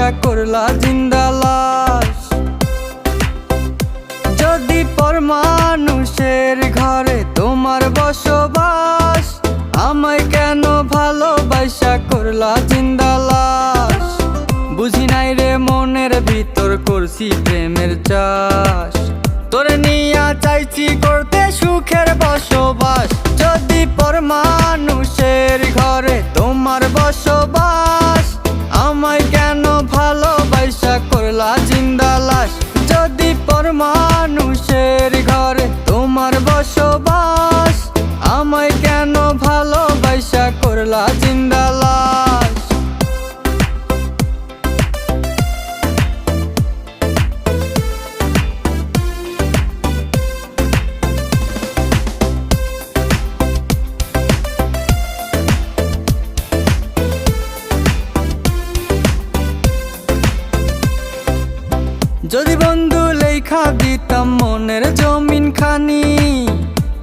পুইটা করলা জিন্দা লাশ যদি পর মানুষের ঘরে তোমার বসবাস, আমায় কেন ভালোবাসা করলা জিন্দা লাশ বুঝি নাই রে মনের ভিতর করছি প্রেমের চাষ। তোরে নিয়া চাইছি করতে সুখের বসবাস। যদি পর মানুষের ঘরে তোমার বসবাস যদি বন্ধু লেখা দিতাম মনের জমিন খানি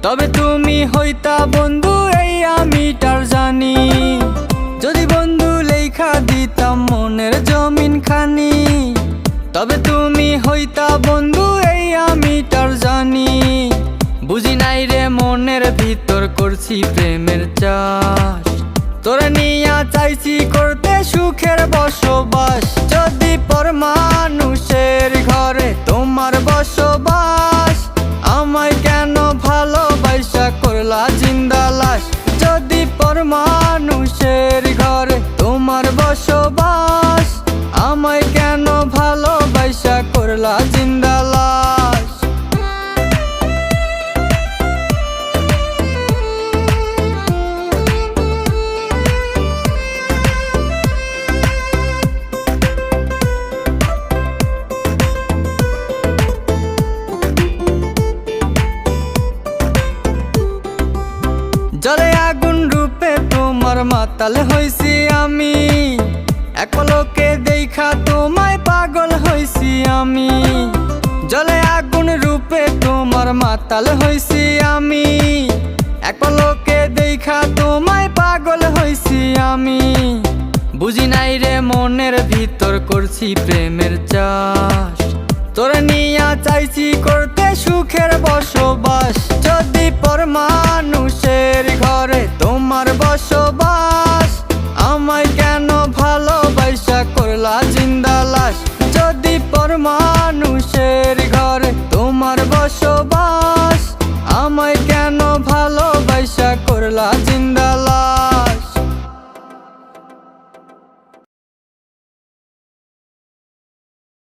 তবে তুমি হইতা বন্ধু। প্রেমের চাষ। তোরা নিয়া চাইছি করতে সুখের বসবাস। যদি পর মানুষের ঘরে তোমার বসবাস, আমায় কেন ভালোবাসা করলা জিন্দালাস যদি পর মানুষের ঘরে তোমার বসবাস মাতাল হইছি আমি। এক লোকে দেখা তোমায় পাগল হইছি আমি। জলে আগুন রূপে তোমার মাতাল হইছি আমি। এক লোকে দেখা তোমায় পাগল হইছি আমি। বুঝি নাই রে মনের ভিতর করছি প্রেমের চাষ। তোরে নিয়া চাইছি করতে সুখের বসবাস। যদি পর